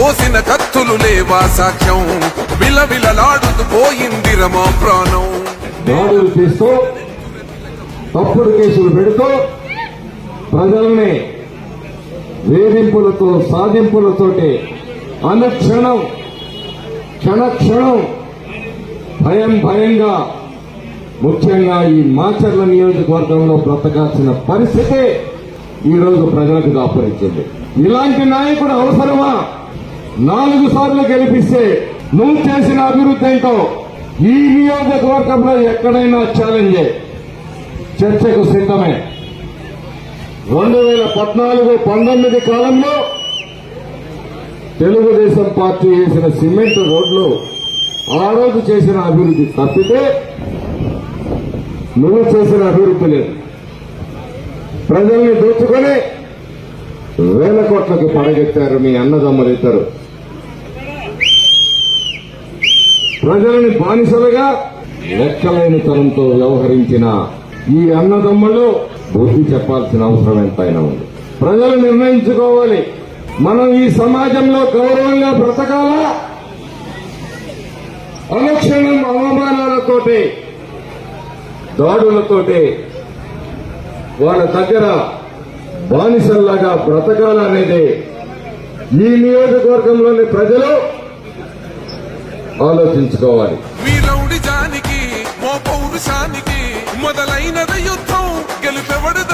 కోసిన కత్తులు లేవా సాక్ష్యం? విలవిలలాడుతూ పోయింది రమా ప్రాణం. దాడులు చేస్తూ తప్పుడు కేసులు పెడుతూ ప్రజల్ని వేధింపులతో సాధింపులతోటి అనుక్షణం క్షణక్షణం భయం భయంగా ముఖ్యంగా ఈ మాచర్ల నియోజకవర్గంలో బ్రతకాల్సిన పరిస్థితి ఈ రోజు ప్రజలకు దాపురించింది. ఇలాంటి నాయకుడు అవసరమా? నాలుగు సార్లు గెలిపిస్తే నువ్వు చేసిన అభివృద్ధి ఏంటో ఈ నియోజకవర్గంలో ఎక్కడైనా ఛాలెంజ్. చర్చకు సిద్ధమే. రెండు వేల పద్నాలుగు పంతొమ్మిది కాలంలో తెలుగుదేశం పార్టీ చేసిన సిమెంట్ రోడ్లు ఆ రోజు చేసిన అభివృద్ధి తప్పితే నువ్వు చేసిన అభివృద్ధి లేదు. ప్రజల్ని దోచుకొని వేల కోట్లకు పడగెత్తారు మీ అన్నదమ్ములు ఇద్దరు ప్రజలని బానిసలుగా లెక్కలేని తరంతో వ్యవహరించిన ఈ అన్నదమ్ములు బుద్ధి చెప్పాల్సిన అవసరం ఎంతైనా ఉంది. ప్రజలు నిర్ణయించుకోవాలి. మనం ఈ సమాజంలో గౌరవంగా బ్రతకాలా? అనుక్షణం అవమానాలతోటి దాడులతోటి వాళ్ళ దగ్గర బానిసల్లాగా బ్రతకాలనేది ఈ నియోజకవర్గంలోని ప్రజలు ఆలోచించుకోవాలి. మీ రౌడిజానికి మొదలైనది యుద్ధం. గెలుపెవడు